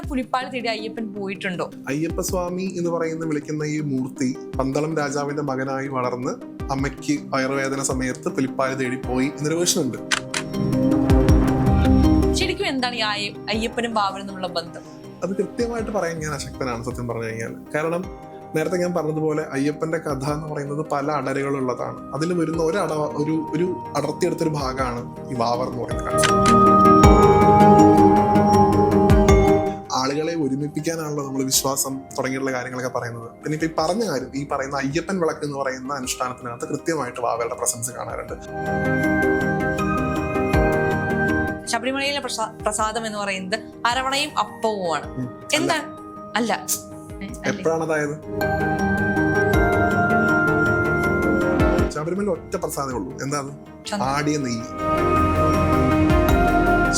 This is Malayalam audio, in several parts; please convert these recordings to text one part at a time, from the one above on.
പുലിപ്പാൽ തേടി അയ്യപ്പൻ പോയിട്ടുണ്ടോ? അയ്യപ്പസ്വാമി എന്ന് പറയുന്ന വിളിക്കുന്ന ഈ മൂർത്തി പന്തളം രാജാവിന്റെ മകനായി വളർന്ന് അമ്മയ്ക്ക് വയറുവേദന സമയത്ത് പുലിപ്പാൽ തേടി പോയി എന്നൊരു വേർഷൻ ശരിക്കും എന്താണ് ഈ അയ്യ- അയ്യപ്പനും ബാബനും തമ്മിലുള്ള ബന്ധം? അത് കൃത്യമായിട്ട് പറയാൻ ഞാൻ അശക്തനാണ് സത്യം പറഞ്ഞു കഴിഞ്ഞാൽ. കാരണം നേരത്തെ ഞാൻ പറഞ്ഞതുപോലെ അയ്യപ്പന്റെ കഥ എന്ന് പറയുന്നത് പല അടരുകളുള്ളതാണ്. അതിൽ വരുന്ന ഒരു അട ഒരു ഒരു അടർത്തിയെടുത്തൊരു ഭാഗമാണ് ഈ വാവർ എന്ന് പറയുന്ന concept. ആളുകളെ നമ്മൾ വിശ്വാസം തുടങ്ങിയിട്ടുള്ള കാര്യങ്ങളൊക്കെ പറയുന്നത്. പിന്നെ ഇപ്പൊ ഈ പറഞ്ഞ കാര്യം ഈ പറയുന്ന അയ്യപ്പൻ വിളക്ക് എന്ന് പറയുന്ന അനുഷ്ഠാനത്തിനകത്ത് കൃത്യമായിട്ട് വാവയുടെ പ്രസൻസ് കാണാറുണ്ട്. ശബരിമലയിലെ പ്രസാദം എന്ന് പറയുന്നത് അരവണയും അപ്പവുമാണ്. എന്താ എന്താണ്? അല്ല. ഏ, അല്ലേ? എപ്പോഴാണ് അതായത്? ശബരിമല ഒറ്റ പ്രസാദമേ ഉള്ളൂ. എന്താ അത് ആടിയ നെയ്യ്.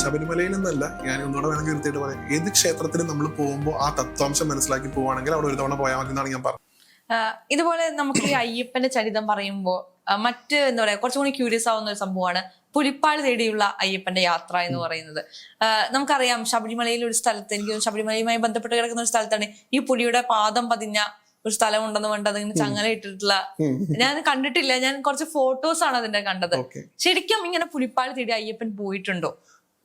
ശബരിമലയിൽ നിന്നല്ല ഞാൻ ഒന്നുകൂടെ വേണമെങ്കിൽ എടുത്തിട്ട് പറയാം. ഏത് ക്ഷേത്രത്തിലും നമ്മൾ പോകുമ്പോൾ ആ തത്വാംശം മനസ്സിലാക്കി പോവുകയാണെങ്കിൽ അവിടെ ഒരു തവണ പോയാൽ മതി എന്നാണ് ഞാൻ പറഞ്ഞത്. ഇതുപോലെ നമുക്ക് ഈ അയ്യപ്പന്റെ ചരിതം പറയുമ്പോൾ മറ്റ് എന്താ പറയാ കുറച്ചും കൂടി ക്യൂരിയസ് ആവുന്ന ഒരു സംഭവമാണ് പുലിപ്പാട് തേടിയുള്ള അയ്യപ്പന്റെ യാത്ര എന്ന് പറയുന്നത്. നമുക്കറിയാം ശബരിമലയിൽ ഒരു സ്ഥലത്ത് എനിക്ക് ശബരിമലയുമായി ബന്ധപ്പെട്ട് കിടക്കുന്ന ഒരു സ്ഥലത്താണ് ഈ പുലിയുടെ പാദം പതിഞ്ഞ ഒരു സ്ഥലം ഉണ്ടെന്ന് പറഞ്ഞിട്ട് അതിങ്ങനെ ചങ്ങല ഇട്ടിട്ടുള്ള ഞാൻ കണ്ടിട്ടില്ല ഞാൻ കുറച്ച് ഫോട്ടോസ് ആണ് അതിന്റെ കണ്ടത്. ശരിക്കും ഇങ്ങനെ പുലിപ്പാട് തേടി അയ്യപ്പൻ പോയിട്ടുണ്ടോ?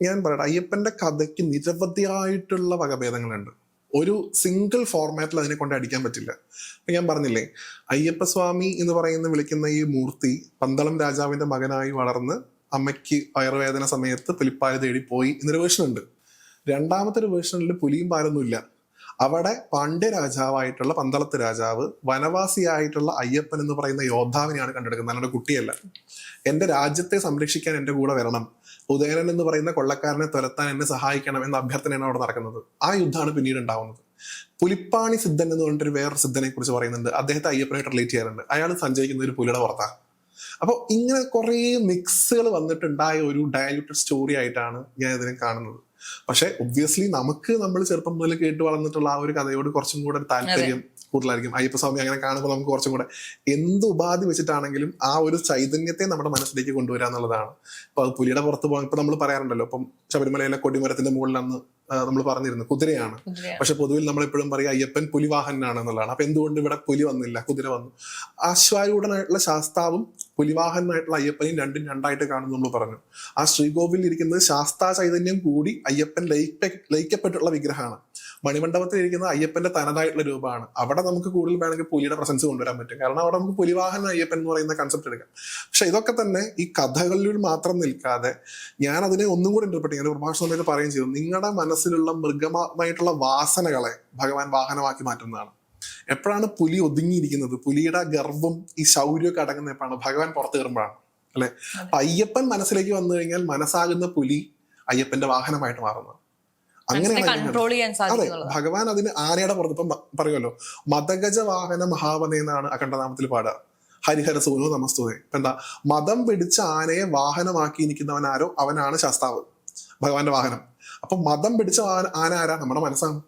ഞാൻ പറയട്ടെ അയ്യപ്പന്റെ കഥയ്ക്ക് നിരവധിയായിട്ടുള്ള വകഭേദങ്ങളുണ്ട്. ഒരു സിംഗിൾ ഫോർമാറ്റിൽ അതിനെ കൊണ്ട് അടിക്കാൻ പറ്റില്ല. ഞാൻ പറഞ്ഞില്ലേ അയ്യപ്പസ്വാമി എന്ന് പറയുന്ന വിളിക്കുന്ന ഈ മൂർത്തി പന്തളം രാജാവിന്റെ മകനായി വളർന്ന് അമ്മയ്ക്ക് വയറുവേദന സമയത്ത് പുലിപ്പാൽ തേടി പോയി എന്നൊരു വേർഷൻ ഉണ്ട്. രണ്ടാമത്തെ ഒരു വേർഷനിൽ പുലിയും പാലൊന്നുമില്ല അവിടെ പാണ്ഡ്യ രാജാവായിട്ടുള്ള പന്തളത്ത് രാജാവ് വനവാസിയായിട്ടുള്ള അയ്യപ്പൻ എന്ന് പറയുന്ന യോദ്ധാവിനെയാണ് കണ്ടെടുക്കുന്നത്. അല്ലാണ്ട് കുട്ടിയല്ല. എന്റെ രാജ്യത്തെ സംരക്ഷിക്കാൻ എന്റെ കൂടെ വരണം. ഉദയനൻ എന്ന് പറയുന്ന കൊള്ളക്കാരനെ തുരത്താൻ എന്നെ സഹായിക്കണം എന്ന അഭ്യർത്ഥനയാണ് അവിടെ നടക്കുന്നത്. ആ യുദ്ധമാണ് പിന്നീട് ഉണ്ടാവുന്നത്. പുലിപ്പാണി സിദ്ധൻ എന്ന് പറഞ്ഞിട്ടൊരു വേറൊരു സിദ്ധനെ കുറിച്ച് പറയുന്നുണ്ട്. അദ്ദേഹത്തെ അയ്യപ്പനായിട്ട് റിലേറ്റ് ചെയ്യാറുണ്ട്. അയാൾ സഞ്ചരിക്കുന്ന ഒരു പുലിയുടെ പുറത്താണ് അപ്പോൾ ഇങ്ങനെ കുറേ മിക്സുകൾ വന്നിട്ടുണ്ടായ ഒരു ഡയലൂട്ടഡ് സ്റ്റോറി ആയിട്ടാണ് ഞാൻ ഇതിനെ കാണുന്നത്. പക്ഷെ ഒബ്വിയസ്ലി നമുക്ക് നമ്മൾ ചെറുപ്പം മുതൽ കേട്ട് വളർന്നിട്ടുള്ള ആ ഒരു കഥയോട് കുറച്ചും കൂടെ താല്പര്യം കൂടുതലായിരിക്കും. അയ്യപ്പസ്വാമി അങ്ങനെ കാണുമ്പോൾ നമുക്ക് കുറച്ചും കൂടെ എന്ത് ഉപാധി വെച്ചിട്ടാണെങ്കിലും ആ ഒരു ചൈതന്യത്തെ നമ്മുടെ മനസ്സിലേക്ക് കൊണ്ടുവരിക എന്നുള്ളതാണ്. ഇപ്പൊ അത് പുലിയുടെ പുറത്ത് പോകാൻ ഇപ്പൊ നമ്മൾ പറയാറുണ്ടല്ലോ. ഇപ്പം ശബരിമലയിലെ കൊടിമരത്തിന്റെ മുകളിൽ അന്ന് നമ്മൾ പറഞ്ഞിരുന്നു കുതിരയാണ്. പക്ഷെ പൊതുവിൽ നമ്മൾ എപ്പോഴും പറയും അയ്യപ്പൻ പുലിവാഹനാണ് എന്നുള്ളതാണ്. അപ്പൊ എന്തുകൊണ്ട് ഇവിടെ പുലി വന്നില്ല കുതിര വന്നു? അശ്വാരൂഢനായിട്ടുള്ള ശാസ്താവും പുലിവാഹനായിട്ടുള്ള അയ്യപ്പനും രണ്ടും രണ്ടായിട്ട് കാണുന്നു നമ്മൾ പറഞ്ഞു. ആ ശ്രീകോവിലിൽ ഇരിക്കുന്നത് ശാസ്താ ചൈതന്യം കൂടി അയ്യപ്പൻ ലയിക്ക ലയിക്കപ്പെട്ടുള്ള വിഗ്രഹമാണ്. മണിമണ്ഡപത്തിൽ ഇരിക്കുന്ന അയ്യപ്പന്റെ തനതായിട്ടുള്ള രൂപമാണ്. അവിടെ നമുക്ക് കൂടുതൽ വേണമെങ്കിൽ പുലിയുടെ പ്രസൻസ് കൊണ്ടുവരാൻ പറ്റും. കാരണം അവിടെ നമുക്ക് പുലിവാഹന അയ്യപ്പൻ എന്ന് പറയുന്ന കൺസെപ്റ്റ് എടുക്കാം. പക്ഷെ ഇതൊക്കെ തന്നെ ഈ കഥകളിൽ മാത്രം നിൽക്കാതെ ഞാൻ അതിനെ ഒന്നും കൂടി ഇന്റർപ്രറ്റ് ചെയ്യാൻ പ്രഭാഷണം സമയത്ത് പറയുകയും ചെയ്തു. നിങ്ങളുടെ മനസ്സിലുള്ള മൃഗമായിട്ടുള്ള വാസനകളെ ഭഗവാൻ വാഹനമാക്കി മാറ്റുന്നതാണ്. എപ്പോഴാണ് പുലി ഒതുങ്ങിയിരിക്കുന്നത്? പുലിയുടെ ഗർവും ഈ ശൗര്യമൊക്കെ അടങ്ങുന്ന എപ്പോഴാണ്? ഭഗവാൻ പുറത്തു കയറുമ്പോഴാണ്. അല്ലെ? അപ്പൊ അയ്യപ്പൻ മനസ്സിലേക്ക് വന്നു കഴിഞ്ഞാൽ മനസ്സാകുന്ന പുലി അയ്യപ്പന്റെ വാഹനമായിട്ട് മാറുന്നത് അങ്ങനെയാണ്. ഭഗവാൻ അതിന് ആനയുടെ പുറത്ത് ഇപ്പം പറയുമല്ലോ മതഗജ വാഹന മഹാവന എന്നാണ് അഖണ്ഡനാമത്തിൽ പാടുക. ഹരിഹര സൂനോ നമസ്തുതേ. എന്താ മതം പിടിച്ച ആനയെ വാഹനമാക്കി ഇരിക്കുന്നവൻ ആരോ? അവനാണ് ശാസ്താവ് ഭഗവാന്റെ വാഹനം. അപ്പൊ മതം പിടിച്ച ആന ആരാ? നമ്മുടെ മനസ്സാണ്.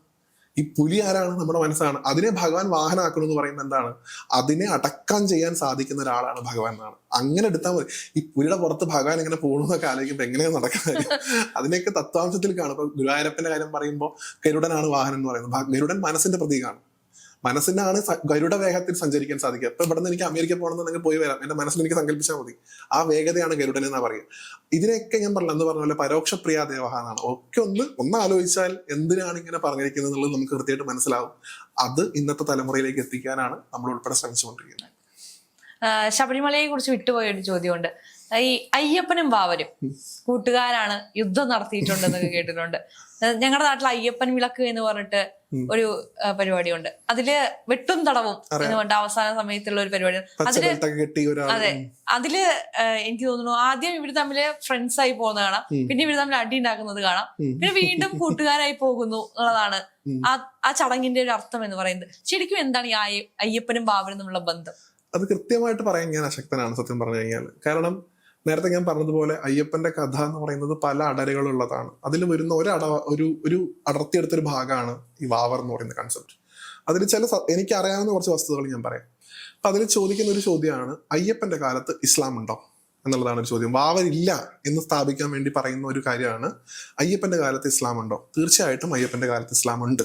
ഈ പുലി ആരാണ് നമ്മുടെ മനസ്സാണ് അതിനെ ഭഗവാൻ വാഹനമാക്കണം എന്ന് പറയുന്നത് എന്താണ്? അതിനെ അടക്കം ചെയ്യാൻ സാധിക്കുന്ന ഒരാളാണ് ഭഗവാൻ എന്നാണ്. അങ്ങനെ എടുത്താൽ മതി. ഈ പുലിയുടെ പുറത്ത് ഭഗവാൻ ഇങ്ങനെ പോകണമെന്നൊക്കെ ആലോചിക്കുമ്പോൾ എങ്ങനെയാണ് നടക്കുന്നത് അതിനെയൊക്കെ തത്വാംശത്തിൽ കാണും. ഇപ്പൊ ഗുരുവായൂരപ്പന്റെ കാര്യം പറയുമ്പോൾ ഗരുഡനാണ് വാഹനം എന്ന് പറയുന്നത്. ഗരുഡൻ മനസ്സിന്റെ പ്രതീകമാണ് മനസ്സിനാണ് ഗരുഡ വേഗത്തിൽ സഞ്ചരിക്കാൻ സാധിക്കുക. ഇപ്പൊ ഇവിടെ നിന്ന് എനിക്ക് അമേരിക്ക പോകണമെന്നുണ്ടെങ്കിൽ പോയി വരാം. എന്റെ മനസ്സിൽ എനിക്ക് സങ്കല്പിച്ചാൽ മതി. ആ വേഗതയാണ് ഗരുഡൻ എന്നാ പറയുക. ഇതിനെയൊക്കെ ഞാൻ പറഞ്ഞു എന്ന് പറഞ്ഞ പോലെ പരോക്ഷ പ്രിയ ദേവഹാനാണ് ഒക്കെ ഒന്ന് ഒന്ന് ആലോചിച്ചാൽ എന്തിനാണ് ഇങ്ങനെ പറഞ്ഞിരിക്കുന്നത് എന്നുള്ളത് നമുക്ക് കൃത്യമായിട്ട് മനസ്സിലാവും. അത് ഇന്നത്തെ തലമുറയിലേക്ക് എത്തിക്കാനാണ് നമ്മൾ ഉൾപ്പെടെ ശ്രമിച്ചുകൊണ്ടിരിക്കുന്നത്. ശബരിമലയെ കുറിച്ച് വിട്ടുപോയ ഒരു ചോദ്യമുണ്ട്. ഈ അയ്യപ്പനും ബാവരും കൂട്ടുകാരാണ് യുദ്ധം നടത്തിയിട്ടുണ്ടെന്ന് കേട്ടിട്ടുണ്ട്. ഞങ്ങളുടെ നാട്ടിൽ അയ്യപ്പൻ വിളക്ക് എന്ന് പറഞ്ഞിട്ട് ഒരു പരിപാടിയുണ്ട്. അതിൽ വെട്ടും തടവും എന്ന് പറഞ്ഞിട്ട് അവസാന സമയത്തുള്ള ഒരു പരിപാടി. അതിൽ അതെ. അതിൽ എനിക്ക് തോന്നുന്നു ആദ്യം ഇവർ തമ്മിൽ ഫ്രണ്ട്സ് ആയി പോകുന്ന കാണാം. പിന്നെ ഇവർ തമ്മിൽ അടി ഉണ്ടാക്കുന്നത് കാണാം. പിന്നെ വീണ്ടും കൂട്ടുകാരായി പോകുന്നു എന്നുള്ളതാണ് ആ ആ ചടങ്ങിന്റെ ഒരു അർത്ഥം എന്ന് പറയുന്നത്. ശരിക്കും എന്താണ് ഈ അയ്യപ്പനും ബാബനും തമ്മിലുള്ള ബന്ധം? അത് കൃത്യമായിട്ട് പറയാൻ ഞാൻ അശക്തനാണ് സത്യം പറഞ്ഞു കഴിഞ്ഞാൽ കാരണം നേരത്തെ ഞാൻ പറഞ്ഞതുപോലെ അയ്യപ്പന്റെ കഥ എന്ന് പറയുന്നത് പല അടരുകളുള്ളതാണ്. അതിൽ വരുന്ന ഒരു അട ഒരു ഒരു അടർത്തിയെടുത്തൊരു ഭാഗമാണ് ഈ വാവർ എന്ന് പറയുന്ന കൺസെപ്റ്റ് അതിൽ ചില എനിക്ക് അറിയാവുന്ന കുറച്ച് വസ്തുതകൾ ഞാൻ പറയാം. അപ്പൊ അതിൽ ചോദിക്കുന്ന ഒരു ചോദ്യമാണ് അയ്യപ്പന്റെ കാലത്ത് ഇസ്ലാം ഉണ്ടോ എന്നുള്ളതാണ് ഒരു ചോദ്യം. വാവരില്ല എന്ന് സ്ഥാപിക്കാൻ വേണ്ടി പറയുന്ന ഒരു കാര്യമാണ് അയ്യപ്പന്റെ കാലത്ത് ഇസ്ലാം ഉണ്ടോ? തീർച്ചയായിട്ടും അയ്യപ്പന്റെ കാലത്ത് ഇസ്ലാം ഉണ്ട്.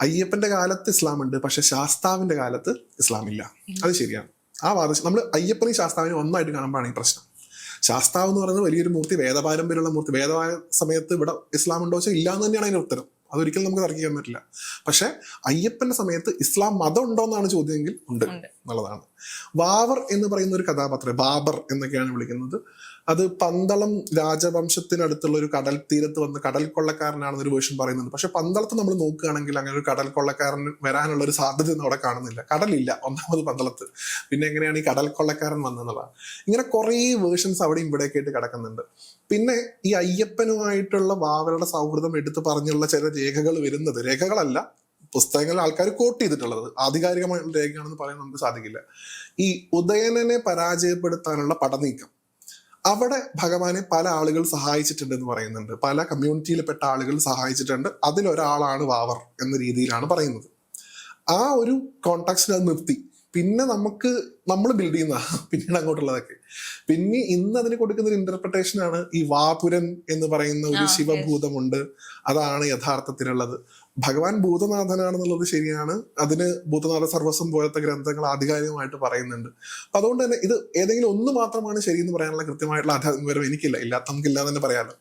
അയ്യപ്പന്റെ കാലത്ത് ഇസ്ലാം ഉണ്ട് പക്ഷെ ശാസ്താവിന്റെ കാലത്ത് ഇസ്ലാം ഇല്ല. അത് ശരിയാണ്. ആ വാദം നമ്മൾ അയ്യപ്പനെയും ശാസ്താവിനെയും ഒന്നായിട്ട് കാണുമ്പോഴാണ് ഈ പ്രശ്നം. ശാസ്താവ് എന്ന് പറയുന്നത് വലിയൊരു മൂർത്തി വേദപാരമ്പര്യമുള്ള മൂർത്തി. വേദമായ സമയത്ത് ഇവിടെ ഇസ്ലാം ഉണ്ടോ വെച്ചാൽ ഇല്ല എന്ന് തന്നെയാണ് അതിന് ഉത്തരം. അതൊരിക്കലും നമുക്ക് തർക്കിക്കാൻ പറ്റില്ല. പക്ഷെ അയ്യപ്പന്റെ സമയത്ത് ഇസ്ലാം മതം ഉണ്ടോ എന്നാണ് ചോദ്യമെങ്കിൽ ഉണ്ട്. ഉണ്ട്. എന്നുള്ളതാണ്. വാവർ എന്ന് പറയുന്ന ഒരു കഥാപാത്രം ബാബർ എന്നൊക്കെയാണ് വിളിക്കുന്നത്. അത് പന്തളം രാജവംശത്തിനടുത്തുള്ള ഒരു കടൽ തീരത്ത് വന്ന് കടൽ കൊള്ളക്കാരനാണെന്നൊരു വേർഷൻ പറയുന്നുണ്ട്. പക്ഷെ പന്തളത്ത് നമ്മൾ നോക്കുകയാണെങ്കിൽ അങ്ങനെ ഒരു കടൽ കൊള്ളക്കാരൻ വരാനുള്ള ഒരു സാധ്യത ഒന്നും അവിടെ കാണുന്നില്ല. കടലില്ല ഒന്നാമത് പന്തളത്ത്. പിന്നെ എങ്ങനെയാണ് ഈ കടൽ കൊള്ളക്കാരൻ വന്നെന്നുള്ളത് ഇങ്ങനെ കുറേ വേർഷൻസ് അവിടെ ഇവിടെയൊക്കെ ആയിട്ട് കിടക്കുന്നുണ്ട്. പിന്നെ ഈ അയ്യപ്പനുമായിട്ടുള്ള വാവരുടെ സൗഹൃദം എടുത്തു പറഞ്ഞുള്ള ചില രേഖകൾ വരുന്നത് രേഖകളല്ല പുസ്തകങ്ങളിൽ ആൾക്കാർ കോട്ട് ചെയ്തിട്ടുള്ളത്. ആധികാരികമായ രേഖയാണെന്ന് പറയാൻ നമുക്ക് സാധിക്കില്ല. ഈ ഉദയനനെ പരാജയപ്പെടുത്താനുള്ള പടനീക്കം. അവിടെ ഭഗവാനെ പല ആളുകൾ സഹായിച്ചിട്ടുണ്ട് എന്ന് പറയുന്നുണ്ട്. പല കമ്മ്യൂണിറ്റിയിൽപ്പെട്ട ആളുകൾ സഹായിച്ചിട്ടുണ്ട്. അതിലൊരാളാണ് വാവർ എന്ന രീതിയിലാണ് പറയുന്നത്. ആ ഒരു കോണ്ടാക്സിൽ അത് നിർത്തി. പിന്നെ നമുക്ക് നമ്മൾ ബിൽഡ് ചെയ്യുന്ന പിന്നീട് അങ്ങോട്ടുള്ളതൊക്കെ. പിന്നെ ഇന്ന് അതിന് കൊടുക്കുന്ന ഒരു ഇന്റർപ്രിട്ടേഷൻ ആണ് ഈ വാപുരൻ എന്ന് പറയുന്ന ഒരു. ശിവഭൂതമുണ്ട്. അതാണ് യഥാർത്ഥത്തിലുള്ളത്. ഭഗവാൻ ഭൂതനാഥനാണെന്നുള്ളത് ശരിയാണ്. അതിന് ഭൂതനാഥ സർവസ്വം പോലത്തെ ഗ്രന്ഥങ്ങൾ ആധികാരികമായിട്ട് പറയുന്നുണ്ട്. അപ്പൊ അതുകൊണ്ട് തന്നെ ഇത് ഏതെങ്കിലും ഒന്ന് മാത്രമാണ് ശരിയെന്ന് പറയാനുള്ള കൃത്യമായിട്ടുള്ള ആധാരം എനിക്കില്ല. ഇല്ലാത്ത നമുക്കില്ല തന്നെ പറയാമല്ലോ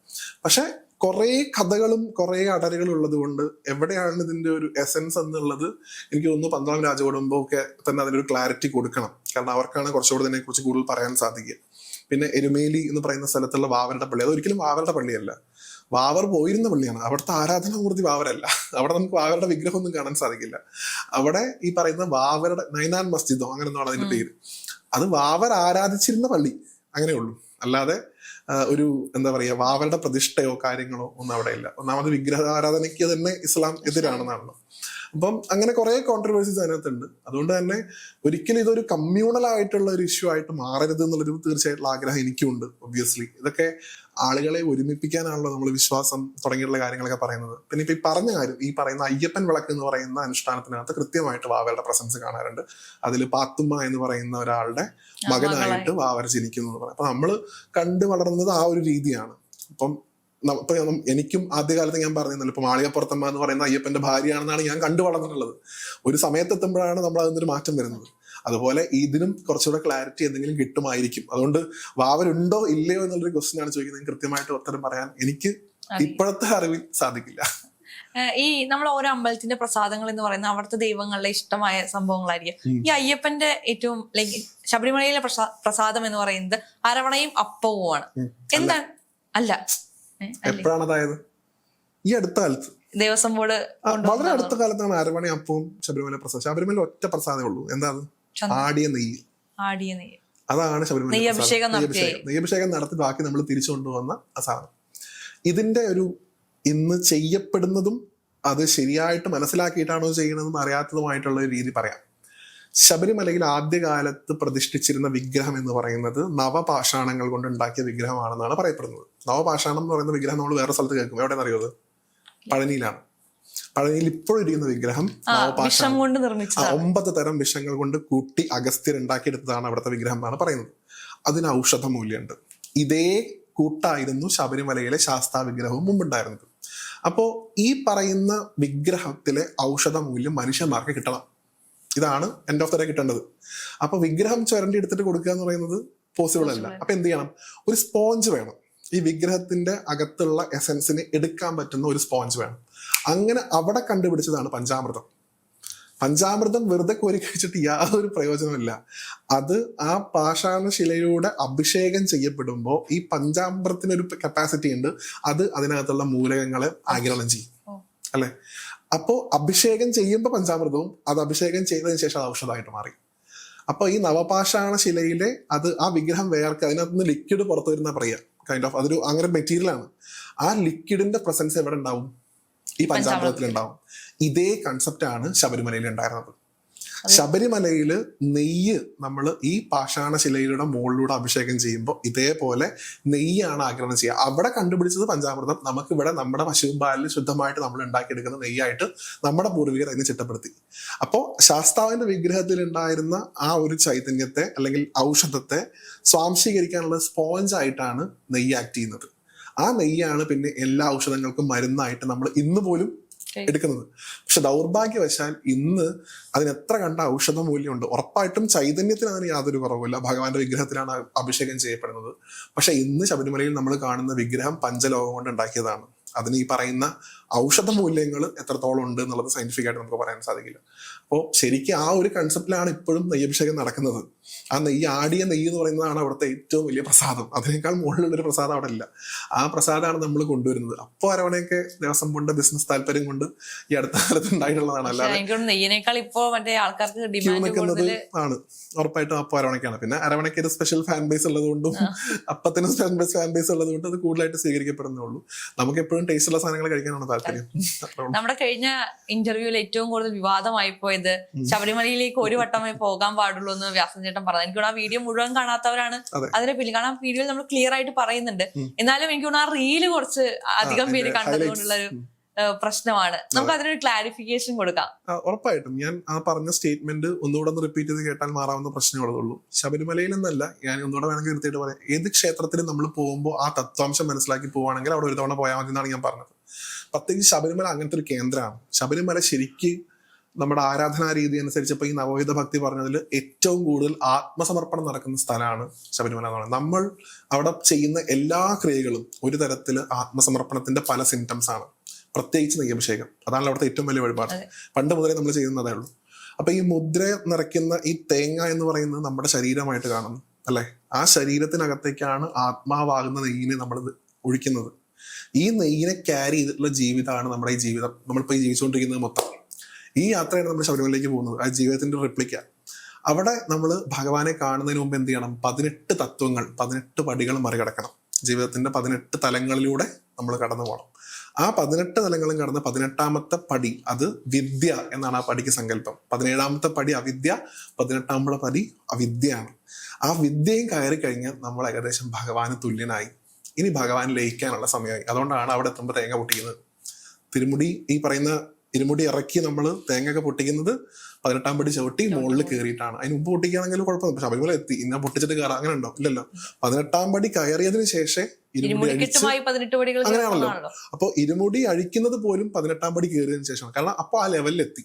പക്ഷെ കുറേ കഥകളും കുറേ അടരുകളും ഉള്ളത് കൊണ്ട് എവിടെയാണ് ഇതിന്റെ ഒരു എസൻസ് എന്നുള്ളത് എനിക്ക് തോന്നുന്നു പന്ത്രണ്ടാം രാജകുടുംബമൊക്കെ തന്നെ അതിനൊരു ക്ലാരിറ്റി കൊടുക്കണം. കാരണം അവർക്കാണ് കുറച്ചുകൂടി ഇതിനെ കുറിച്ച് കൂടുതൽ പറയാൻ സാധിക്കുക. പിന്നെ എരുമേലി എന്ന് പറയുന്ന സ്ഥലത്തുള്ള വാവരുടെ പള്ളി. അത് ഒരിക്കലും വാവരുടെ പള്ളിയല്ല. വാവർ പോയിരുന്ന പള്ളിയാണ്. അവിടുത്തെ ആരാധനാമൂർത്തി വാവരല്ല. അവിടെ നമുക്ക് വാവരുടെ വിഗ്രഹം ഒന്നും കാണാൻ സാധിക്കില്ല. അവിടെ ഈ പറയുന്ന വാവരുടെ നൈനാൻ മസ്ജിദോ അങ്ങനെ ഒന്നാണ് അതിന്റെ പേര്. അത് വാവർ ആരാധിച്ചിരുന്ന പള്ളി. അങ്ങനെ ഉള്ളൂ. അല്ലാതെ ഒരു എന്താ പറയാ വാവരുടെ പ്രതിഷ്ഠയോ കാര്യങ്ങളോ ഒന്നും അവിടെ ഇല്ല ഒന്നാമത് വിഗ്രഹ ആരാധനയ്ക്ക് തന്നെ ഇസ്ലാം എതിരാണെന്നാണല്ലോ. അപ്പം അങ്ങനെ കുറെ കോൺട്രവേഴ്സീസ് അതിനകത്തുണ്ട്. അതുകൊണ്ട് തന്നെ ഒരിക്കലും ഇതൊരു കമ്മ്യൂണൽ ആയിട്ടുള്ള ഒരു ഇഷ്യൂ ആയിട്ട് മാറരുത് എന്നുള്ളൊരു തീർച്ചയായിട്ടുള്ള ആഗ്രഹം എനിക്കുണ്ട് ഒബ്വിയസ്ലി ഇതൊക്കെ ആളുകളെ ഒരുമിപ്പിക്കാനാണല്ലോ നമ്മൾ വിശ്വാസം തുടങ്ങിയിട്ടുള്ള കാര്യങ്ങളൊക്കെ പറയുന്നത്. പിന്നെ ഇപ്പൊ ഈ പറഞ്ഞ കാര്യം ഈ പറയുന്ന അയ്യപ്പൻ വിളക്ക് എന്ന് പറയുന്ന അനുഷ്ഠാനത്തിനകത്ത് കൃത്യമായിട്ട് വാവരുടെ പ്രസൻസ് കാണാറുണ്ട്. അതിൽ പാത്തുമ്മ എന്ന് പറയുന്ന ഒരാളുടെ മകനായിട്ട് വാവർ ജനിക്കുന്നു അപ്പൊ നമ്മൾ കണ്ടു വളർന്നത് ആ ഒരു രീതിയാണ്. അപ്പം എനിക്കും ആദ്യകാലത്ത് ഞാൻ പറഞ്ഞിരുന്നല്ലോ ഇപ്പൊ മാളികപ്പുറത്തമ്മ എന്ന് പറയുന്ന അയ്യപ്പന്റെ ഭാര്യയാണെന്നാണ് ഞാൻ കണ്ടു വളർന്നിട്ടുള്ളത്. ഒരു സമയത്തെത്തുമ്പോഴാണ് നമ്മൾ അതിനൊരു മാറ്റം വരുന്നത്. അതുപോലെ ഇതിനും കുറച്ചുകൂടെ ക്ലാരിറ്റി എന്തെങ്കിലും കിട്ടുമായിരിക്കും. അതുകൊണ്ട് വാവരുണ്ടോ ഇല്ലയോ എന്നുള്ളൊരു ക്വസ്റ്റ്യൻ ആണ് ചോദിക്കുന്നത്. കൃത്യമായിട്ട് ഉത്തരം പറയാൻ എനിക്ക് ഇപ്പോഴത്തെ അറിവിൽ സാധിക്കില്ല. ഈ നമ്മൾ ഓരോ അമ്പലത്തിന്റെ പ്രസാദങ്ങൾ എന്ന് പറയുന്ന അവിടുത്തെ ദൈവങ്ങളുടെ ഇഷ്ടമായ സംഭവങ്ങളായിരിക്കും. ഈ അയ്യപ്പന്റെ ഏറ്റവും ലൈക്ക് ശബരിമലയിലെ പ്രസാദം എന്ന് പറയുന്നത് അരവണയും അപ്പവുമാണ്. എന്താണ്? അല്ലേ? എപ്പോഴാണ് അതായത് ഈ അടുത്ത കാലത്ത്. ദേവസ്വം ബോർഡ് വളരെ അടുത്ത കാലത്താണ് അരമണി അപ്പവും ശബരിമല പ്രസാദം. ശബരിമല ഒറ്റ പ്രസാദമേ ഉള്ളൂ. എന്താ അത്? ആടിയ നെയ്യ്. ആടിയ നെയ്യ്. അതാണ് ശബരിമല നെയ്യഭിഷേകം നടത്തി ബാക്കി നമ്മൾ തിരിച്ചു കൊണ്ടുവന്ന ആ സാധനം. ഇതിന്റെ ഒരു ഇന്ന് ചെയ്യപ്പെടുന്നതും അത് ശരിയായിട്ട് മനസ്സിലാക്കിയിട്ടാണോ ചെയ്യണതെന്ന് അറിയാത്തതുമായിട്ടുള്ള ഒരു രീതി പറയാം. ശബരിമലയിൽ ആദ്യകാലത്ത് പ്രതിഷ്ഠിച്ചിരുന്ന വിഗ്രഹം എന്ന് പറയുന്നത് നവപാഷാണങ്ങൾ കൊണ്ട് ഉണ്ടാക്കിയ വിഗ്രഹമാണെന്നാണ് പറയപ്പെടുന്നത്. നവപാഷാണം എന്ന് പറയുന്ന വിഗ്രഹം നമ്മൾ വേറെ സ്ഥലത്ത് കേൾക്കും. എവിടെയെന്ന് അറിയുന്നത് പഴനിയിലാണ്. പഴനിയിൽ ഇപ്പോഴും ഇരിക്കുന്ന വിഗ്രഹം നവപാഷാണം. കൊണ്ട് നിർമ്മിച്ച ഒമ്പത് തരം വിഷങ്ങൾ കൊണ്ട് കൂട്ടി അഗസ്ത്യർ ഉണ്ടാക്കിയെടുത്തതാണ് അവിടുത്തെ വിഗ്രഹം എന്നാണ് പറയുന്നത്. അതിന് ഔഷധ മൂല്യമുണ്ട്. ഇതേ കൂട്ടായിരുന്നു ശബരിമലയിലെ ശാസ്താ വിഗ്രഹവും മുമ്പുണ്ടായിരുന്നത്. അപ്പോ ഈ പറയുന്ന വിഗ്രഹത്തിലെ ഔഷധ മൂല്യം മനുഷ്യന്മാർക്ക് കിട്ടണം. ഇതാണ് എൻഡ് ഓഫ് ദ ഡേ കിട്ടേണ്ടത്. അപ്പൊ വിഗ്രഹം ചുരണ്ടി എടുത്തിട്ട് കൊടുക്കുക എന്ന് പറയുന്നത് പോസിബിൾ അല്ല. അപ്പൊ എന്ത് ചെയ്യണം? ഒരു സ്പോഞ്ച് വേണം. ഈ വിഗ്രഹത്തിന്റെ അകത്തുള്ള എസൻസിനെ എടുക്കാൻ പറ്റുന്ന ഒരു സ്പോഞ്ച് വേണം. അങ്ങനെ അവിടെ കണ്ടുപിടിച്ചതാണ് പഞ്ചാമൃതം. പഞ്ചാമൃതം വെറുതെ കോരി കഴിച്ചിട്ട് യാതൊരു പ്രയോജനമില്ല അത് ആ പാഷാണശിലയിലൂടെ അഭിഷേകം ചെയ്യപ്പെടുമ്പോൾ ഈ പഞ്ചാമൃതത്തിനൊരു കപ്പാസിറ്റി ഉണ്ട്. അത് അതിനകത്തുള്ള മൂലകങ്ങളെ ആഗിരണം ചെയ്യും. അല്ലെ? അപ്പോ അഭിഷേകം ചെയ്യുമ്പോൾ പഞ്ചാമൃതവും അത് അഭിഷേകം ചെയ്തതിന് ശേഷം അത് ഔഷധമായിട്ട് മാറി. അപ്പൊ ഈ നവപാഷാണ ശിലയിലെ അത് ആ വിഗ്രഹം വേർക്ക് അതിനകത്ത് നിന്ന് ലിക്വിഡ് പുറത്തു വരുന്ന പറയാ കൈൻഡ് ഓഫ് അതൊരു അങ്ങനെ മെറ്റീരിയൽ ആണ്. ആ ലിക്വിഡിന്റെ പ്രസൻസ് എവിടെ ഉണ്ടാവും ഈ പഞ്ചാമൃതത്തിൽ ഉണ്ടാവും ഇതേ കൺസെപ്റ്റ് ആണ് ശബരിമലയിൽ ഉണ്ടായിരുന്നത്. ശബരിമലയിൽ നെയ്യ് നമ്മൾ ഈ പാഷാണശിലയുടെ മുകളിലൂടെ അഭിഷേകം ചെയ്യുമ്പോൾ ഇതേപോലെ നെയ്യാണ് ആഗ്രഹം ചെയ്യുക. അവിടെ കണ്ടുപിടിച്ചത് പഞ്ചാമൃതം. നമുക്ക് ഇവിടെ നമ്മുടെ പശുപാലിൽ പാലിൽ ശുദ്ധമായിട്ട് നമ്മൾ ഉണ്ടാക്കിയെടുക്കുന്ന നെയ്യായിട്ട് നമ്മുടെ പൂർവികർ അതിനെ ചിട്ടപ്പെടുത്തി. അപ്പോൾ ശാസ്താവിന്റെ വിഗ്രഹത്തിൽ ഉണ്ടായിരുന്ന ആ ഒരു ചൈതന്യത്തെ അല്ലെങ്കിൽ ഔഷധത്തെ സ്വാംശീകരിക്കാനുള്ള സ്പോഞ്ച് ആയിട്ടാണ് നെയ്യ് ആക്ട് ചെയ്യുന്നത്. ആ നെയ്യാണ് പിന്നെ എല്ലാ ഔഷധങ്ങൾക്കും മരുന്നായിട്ട് നമ്മൾ ഇന്ന് പോലും. എടുക്കുന്നത്. പക്ഷെ ദൗർഭാഗ്യവശാൽ ഇന്ന് അതിന് എത്ര കണ്ട ഔഷധ മൂല്യമുണ്ട് ഉറപ്പായിട്ടും ചൈതന്യത്തിന് അതിന് യാതൊരു കുറവുമില്ല. ഭഗവാന്റെ വിഗ്രഹത്തിലാണ് അഭിഷേകം ചെയ്യപ്പെടുന്നത്. പക്ഷെ ഇന്ന് ശബരിമലയിൽ നമ്മൾ കാണുന്ന വിഗ്രഹം പഞ്ചലോകം കൊണ്ട് ഉണ്ടാക്കിയതാണ്. അതിന് ഈ പറയുന്ന ഔഷധ മൂല്യങ്ങൾ എത്രത്തോളം ഉണ്ട് എന്നുള്ളത് സയന്റിഫിക് ആയിട്ട് നമുക്ക് പറയാൻ സാധിക്കില്ല. അപ്പോൾ ശരിക്കും ആ ഒരു കൺസെപ്റ്റിലാണ് ഇപ്പോഴും നെയ്യഭിഷേകം നടക്കുന്നത്. ആ നെയ്യ് ആടിയ നെയ്യ് എന്ന് പറയുന്നതാണ് അവിടുത്തെ ഏറ്റവും വലിയ പ്രസാദം. അതിനേക്കാൾ മുകളിലുള്ളൊരു പ്രസാദം അവിടെ ഇല്ല ആ പ്രസാദമാണ് നമ്മൾ കൊണ്ടുവരുന്നത്. അപ്പോൾ അരവണയൊക്കെ ദിവസം കൊണ്ട് ബിസിനസ് താല്പര്യം കൊണ്ട് ഈ അടുത്ത കാലത്ത് ഉണ്ടായിട്ടുള്ളതാണ്. അല്ലാതെ നെയ്യിനേക്കാൾ ഇപ്പോൾ മറ്റേ ആൾക്കാർക്ക് ഡിമാൻഡ് നിൽക്കുന്നത് ആണ്. ഉറപ്പായിട്ടും അപ്പൊ അരവണയ്ക്കാണ്. പിന്നെ അരവണയ്ക്ക് ഒരു സ്പെഷ്യൽ ഫാൻ ബേസ് ഉള്ളതുകൊണ്ടും അപ്പത്തിന് ഫാൻ ബേസ് ഫാൻ ബേസ് ഉള്ളതുകൊണ്ട് അത് കൂടുതലായിട്ട് സ്വീകരിക്കപ്പെടുന്നേ ഉള്ളൂ. നമുക്ക് എപ്പോഴും ടേസ്റ്റ് ഉള്ള സാധനങ്ങൾ കഴിക്കാനാണ് താല്പര്യം. നമ്മുടെ കഴിഞ്ഞ ഇന്റർവ്യൂവിൽ ഏറ്റവും കൂടുതൽ വിവാദമായി പോയത് ശബരിമലയിലേക്ക് ഒരു വട്ടമേ പോകാൻ പാടുള്ളൂ എന്ന് വ്യാസൻ ചേട്ടൻ പറഞ്ഞത്. എനിക്ക് ആ വീഡിയോ മുഴുവൻ കാണാത്തവരാണ് അതെ. അതിനെ പിന്നിൽ കാരണം ആ വീഡിയോയിൽ നമ്മൾ ക്ലിയർ ആയിട്ട് പറയുന്നുണ്ട്. എന്നാലും എനിക്ക് ആ റീൽ കുറച്ച് അധികം പേര് കണ്ടതുകൊണ്ടുള്ള ഒരു പ്രശ്നമാണ്. നമുക്ക് അതിനൊരു ക്ലാരിഫിക്കേഷൻ കൊടുക്കാം. ഉറപ്പായിട്ടും. ഞാൻ ആ പറഞ്ഞ സ്റ്റേറ്റ്മെന്റ് ഒന്നുകൂടെ ഒന്ന് റിപ്പീറ്റ് ചെയ്ത് കേട്ടാൽ മാറാവുന്ന പ്രശ്നങ്ങളേ ഉള്ളൂ. ശബരിമലയിൽ എന്നല്ല ഞാൻ ഒന്നുകൂടെ വേണമെങ്കിൽ നിർത്തിയിട്ട് പറയാം. ഏത് ക്ഷേത്രത്തിൽ നമ്മൾ പോകുമ്പോൾ ആ തത്വാംശം മനസ്സിലാക്കി പോവുകയാണെങ്കിൽ അവിടെ ഒരു തവണ പോയാൽ മതി എന്നാണ് ഞാൻ പറഞ്ഞത്. പ്രത്യേകിച്ച് ശബരിമല അങ്ങനത്തെ ഒരു കേന്ദ്രമാണ് ശബരിമല ശരിക്ക് നമ്മുടെ ആരാധനാ രീതി അനുസരിച്ച് ഇപ്പൊ ഈ നവോഹിത ഭക്തി പറഞ്ഞതിൽ ഏറ്റവും കൂടുതൽ ആത്മസമർപ്പണം നടക്കുന്ന സ്ഥലമാണ് ശബരിമല എന്ന് പറയുന്നത്. നമ്മൾ അവിടെ ചെയ്യുന്ന എല്ലാ ക്രിയകളും ഒരു തരത്തിൽ ആത്മസമർപ്പണത്തിന്റെ പല സിംറ്റംസ് ആണ്. പ്രത്യേകിച്ച് നെയ്യഭിഷേകം. അതാണ് അവിടുത്തെ ഏറ്റവും വലിയ വഴിപാട്. പണ്ട് മുതലേ നമ്മൾ ചെയ്യുന്നതേ ഉള്ളൂ. അപ്പൊ ഈ മുദ്ര നിറയ്ക്കുന്ന ഈ തേങ്ങ എന്ന് പറയുന്നത് നമ്മുടെ ശരീരമായിട്ട് കാണുന്നു അല്ലെ? ആ ശരീരത്തിനകത്തേക്കാണ് ആത്മാവാകുന്ന നെയ്യിനെ നമ്മൾ ഒഴിക്കുന്നത്. ഈ നെയ്യിനെ ക്യാരി ചെയ്തിട്ടുള്ള ജീവിതമാണ് നമ്മുടെ ഈ ജീവിതം. നമ്മളിപ്പോ ഈ ജീവിച്ചുകൊണ്ടിരിക്കുന്നത് മൊത്തം. ഈ യാത്രയാണ് നമ്മൾ ശബരിമലയിലേക്ക് പോകുന്നത്. ആ ജീവിതത്തിന്റെ റിപ്ലിക്ക അവിടെ നമ്മൾ ഭഗവാനെ കാണുന്നതിന് മുമ്പ് എന്ത് ചെയ്യണം? പതിനെട്ട് തത്വങ്ങൾ പതിനെട്ട് പടികൾ മറികടക്കണം. ജീവിതത്തിന്റെ പതിനെട്ട് തലങ്ങളിലൂടെ നമ്മൾ കടന്നു പോകണം. ആ പതിനെട്ട് തലങ്ങളും കടന്ന പതിനെട്ടാമത്തെ പടി അത് വിദ്യ എന്നാണ് ആ പടിക്ക് സങ്കല്പം. പതിനേഴാമത്തെ പടി അവിദ്യ പതിനെട്ടാമത്തെ പടി അവിദ്യയാണ്. ആ വിദ്യയും കയറി കഴിഞ്ഞാൽ നമ്മൾ ഏകദേശം ഭഗവാന് തുല്യനായി. ഇനി ഭഗവാൻ ലയിക്കാനുള്ള സമയമായി. അതുകൊണ്ടാണ് അവിടെ എത്തുമ്പോൾ തേങ്ങ പൊട്ടിക്കുന്നത്. തിരുമുടി ഈ പറയുന്ന ഇരുമുടി ഇറക്കി നമ്മൾ തേങ്ങ ഒക്കെ പൊട്ടിക്കുന്നത് പതിനെട്ടാം പടി ചവിട്ടി മുകളിൽ കയറിയിട്ടാണ്. അതിന് മുമ്പ് പൊട്ടിക്കുകയാണെങ്കിൽ കുഴപ്പമില്ല പക്ഷെ ശബരിമല എത്തി. ഇന്ന പൊട്ടിച്ചിട്ട് കയറാം. അങ്ങനെ ഉണ്ടോ ഇല്ലല്ലോ. പതിനെട്ടാം പടി കയറിയതിന് ശേഷം ഇരുമുടി അഴിച്ച് അങ്ങനെയാണല്ലോ. അപ്പൊ അപ്പോൾ ഇരുമുടി അഴിക്കുന്നത് പോലും പതിനെട്ടാം പടി കയറിയതിനു ശേഷമാണ്. കാരണം അപ്പോൾ ആ ലെവലിൽ എത്തി.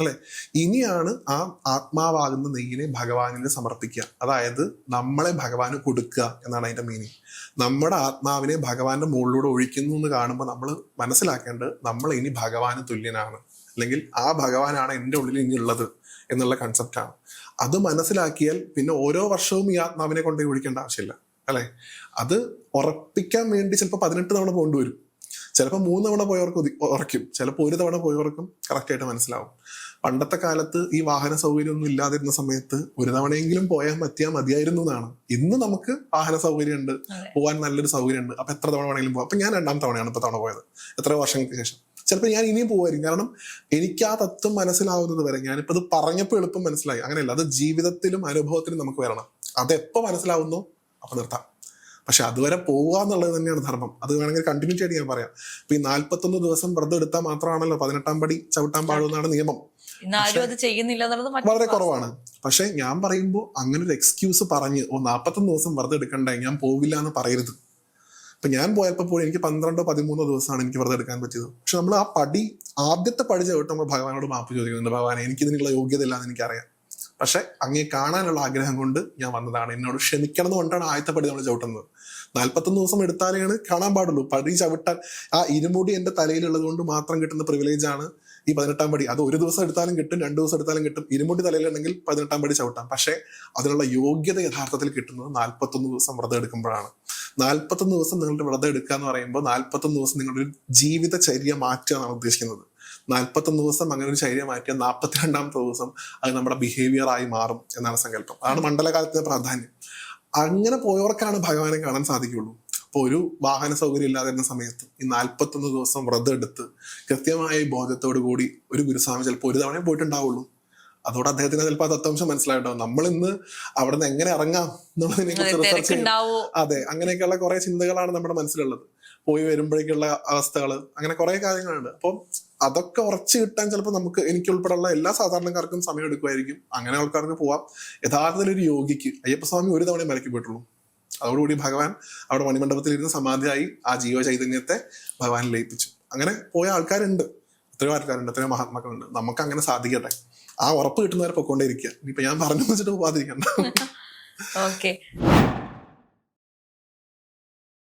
അല്ലെ? ഇനിയാണ് ആ ആത്മാവാകുന്ന നെയ്യിനെ ഭഗവാനിന് സമർപ്പിക്കുക. അതായത് നമ്മളെ ഭഗവാന് കൊടുക്കുക എന്നാണ് അതിന്റെ മീനിങ് നമ്മുടെ ആത്മാവിനെ ഭഗവാന്റെ മുകളിലൂടെ ഒഴിക്കുന്നു എന്ന് കാണുമ്പോൾ നമ്മൾ മനസ്സിലാക്കേണ്ടത് നമ്മൾ ഇനി ഭഗവാന് തുല്യനാണ്. അല്ലെങ്കിൽ ആ ഭഗവാനാണ് എന്റെ ഉള്ളിൽ ഇനി ഉള്ളത് എന്നുള്ള കൺസെപ്റ്റാണ് അത് മനസ്സിലാക്കിയാൽ പിന്നെ ഓരോ വർഷവും ഈ ആത്മാവിനെ കൊണ്ടുപോയി ഒഴിക്കേണ്ട ആവശ്യമില്ല. അല്ലെ? അത് ഉറപ്പിക്കാൻ വേണ്ടി ചിലപ്പോൾ പതിനെട്ട് തവണ പോകേണ്ടി വരും. ചിലപ്പോൾ മൂന്ന് തവണ പോയവർക്ക് ഉറയ്ക്കും. ചിലപ്പോൾ ഒരു തവണ പോയവർക്കും കറക്റ്റായിട്ട് മനസ്സിലാവും. പണ്ടത്തെ കാലത്ത് ഈ വാഹന സൗകര്യം ഒന്നും ഇല്ലാതിരുന്ന സമയത്ത് ഒരു തവണയെങ്കിലും പോയാൽ പറ്റിയാൽ മതിയായിരുന്നു എന്നാണ്. ഇന്ന് നമുക്ക് വാഹന സൗകര്യമുണ്ട് പോകാൻ നല്ലൊരു സൗകര്യമുണ്ട്. അപ്പൊ എത്ര തവണ വേണമെങ്കിലും പോകാം അപ്പൊ ഞാൻ രണ്ടാം തവണയാണ് ഇപ്പൊ തവണ പോയത്. എത്ര വർഷങ്ങൾക്ക് ശേഷം? ചിലപ്പോൾ ഞാൻ ഇനിയും പോകുമായിരിക്കും കാരണം എനിക്ക് ആ തത്വം മനസ്സിലാവുന്നത് വരെ ഞാനിപ്പോ അത് പറഞ്ഞപ്പോൾ എളുപ്പം മനസ്സിലായി. അങ്ങനെയല്ല അത് ജീവിതത്തിലും അനുഭവത്തിലും നമുക്ക് വരണം. അത് മനസ്സിലാവുന്നു മനസ്സിലാവുന്നോ അപ്പൊ നിർത്താം. പക്ഷെ അതുവരെ പോവുക എന്നുള്ളത് തന്നെയാണ് ധർമ്മം. അത് വേണമെങ്കിൽ കണ്ടിന്യൂറ്റി ആയിട്ട് ഞാൻ പറയാം. ഇപ്പൊ ഈ നാല്പത്തൊന്ന് ദിവസം വ്രതം എടുത്താൽ മാത്രമാണല്ലോ പതിനെട്ടാം പടി ചവിട്ടാൻ പാടുമെന്നാണ് നിയമം. ഇന്ന് ആരും അത് ചെയ്യുന്നില്ല എന്നുള്ളത് വളരെ കുറവാണ്. പക്ഷെ ഞാൻ പറയുമ്പോൾ അങ്ങനെ ഒരു എക്സ്ക്യൂസ് പറഞ്ഞ് ഓ നാൽപ്പത്തൊന്ന് ദിവസം വെറുതെ എടുക്കണ്ടേ ഞാൻ പോവില്ല എന്ന് പറയരുത്. ഇപ്പൊ ഞാൻ പോയപ്പോൾ എനിക്ക് പന്ത്രണ്ടോ പതിമൂന്നോ ദിവസമാണ് എനിക്ക് വെറുതെ എടുക്കാൻ പറ്റിയത്. പക്ഷെ നമ്മൾ ആ പടി ആദ്യത്തെ പടി ചേട്ട് നമ്മൾ ഭഗവാനോട് മാപ്പ് ചോദിക്കുന്നുണ്ട് ഭഗവാനെ എനിക്ക് ഇതിനുള്ള യോഗ്യത ഇല്ലാന്ന് എനിക്കറിയാം. പക്ഷെ അങ്ങേ കാണാനുള്ള ആഗ്രഹം കൊണ്ട് ഞാൻ വന്നതാണ്. എന്നോട് ക്ഷമിക്കണം എന്നുകൊണ്ടാണ് ആദ്യത്തെ പടി നമ്മൾ ചവിട്ടുന്നത്. നാൽപ്പത്തൊന്ന് ദിവസം എടുത്താലാണ് കാണാൻ പാടുള്ളൂ. പടി ചവിട്ടാൻ ആ ഇരുമുടി എന്റെ തലയിലുള്ളത് കൊണ്ട് മാത്രം കിട്ടുന്ന പ്രിവിലേജ് ആണ് ഈ പതിനെട്ടാം പടി. അത് ഒരു ദിവസം എടുത്താലും കിട്ടും രണ്ട് ദിവസം എടുത്താലും കിട്ടും. ഇരുമുടി തലയിലുണ്ടെങ്കിൽ പതിനെട്ടാം പടി ചവിട്ടാം. പക്ഷേ അതിനുള്ള യോഗ്യത യഥാർത്ഥത്തിൽ കിട്ടുന്നത് നാൽപ്പത്തൊന്ന് ദിവസം വ്രതം എടുക്കുമ്പോഴാണ്. നാൽപ്പത്തൊന്ന് ദിവസം നിങ്ങളുടെ വ്രതം എടുക്കുക എന്ന് പറയുമ്പോൾ നാൽപ്പത്തൊന്ന് ദിവസം നിങ്ങളുടെ ജീവിതചര്യ മാറ്റുക എന്നാണ് ഉദ്ദേശിക്കുന്നത്. നാൽപ്പത്തൊന്ന് ദിവസം അങ്ങനെ ഒരു ശൈലി മാറ്റിയ നാൽപ്പത്തിരണ്ടാമത്തെ ദിവസം അത് നമ്മുടെ ബിഹേവിയർ ആയി മാറും എന്നാണ് സങ്കല്പം. അതാണ് മണ്ഡലകാലത്തിന്റെ പ്രാധാന്യം. അങ്ങനെ പോയവർക്കാണ് ഭഗവാനെ കാണാൻ സാധിക്കുള്ളൂ അപ്പോൾ ഒരു വാഹന സൗകര്യം ഇല്ലാതിരുന്ന സമയത്ത് ഈ നാൽപ്പത്തൊന്ന് ദിവസം വ്രതം എടുത്ത് കൃത്യമായ ബോധത്തോടു കൂടി ഒരു ഗുരുസ്വാമി ചിലപ്പോൾ ഒരു തവണ പോയിട്ടുണ്ടാവുള്ളൂ. അതോടെ അദ്ദേഹത്തിന് ചിലപ്പോൾ ആ തത്വംശം മനസ്സിലായിട്ടുണ്ടാവും. നമ്മൾ ഇന്ന് അവിടെ നിന്ന് എങ്ങനെ ഇറങ്ങാം എന്നുള്ളതിനെ കുറിച്ച് റിസർച്ച് അതെ അങ്ങനെയൊക്കെയുള്ള കുറെ ചിന്തകളാണ് നമ്മുടെ മനസ്സിലുള്ളത്. പോയി വരുമ്പോഴേക്കുള്ള അവസ്ഥകൾ അങ്ങനെ കുറെ കാര്യങ്ങളുണ്ട്. അപ്പം അതൊക്കെ ഉറച്ചു കിട്ടാൻ ചിലപ്പോൾ നമുക്ക് എനിക്ക് ഉൾപ്പെടെയുള്ള എല്ലാ സാധാരണക്കാർക്കും സമയം എടുക്കുമായിരിക്കും. അങ്ങനെ ആൾക്കാർക്ക് പോവാം. യഥാർത്ഥത്തിൽ ഒരു യോഗിക്ക് അയ്യപ്പസ്വാമി ഒരു തവണ മലക്കി പോയിട്ടുള്ളൂ. അതോടുകൂടി ഭഗവാൻ അവിടെ മണിമണ്ഡപത്തിൽ ഇരുന്ന് സമാധിയായി ആ ജീവ ചൈതന്യത്തെ ഭഗവാൻ ലയിപ്പിച്ചു. അങ്ങനെ പോയ ആൾക്കാരുണ്ട്. എത്രയോ ആൾക്കാരുണ്ട് എത്രയോ മഹാത്മാക്കളുണ്ട്. നമുക്ക് അങ്ങനെ സാധിക്കട്ടെ. ആ ഉറപ്പ് കിട്ടുന്നവരെ പൊക്കോണ്ടേ ഇരിക്കുക ഇനിയിപ്പൊ ഞാൻ പറഞ്ഞു വെച്ചിട്ട് പോവാതിരിക്കണ്ട. ഓക്കെ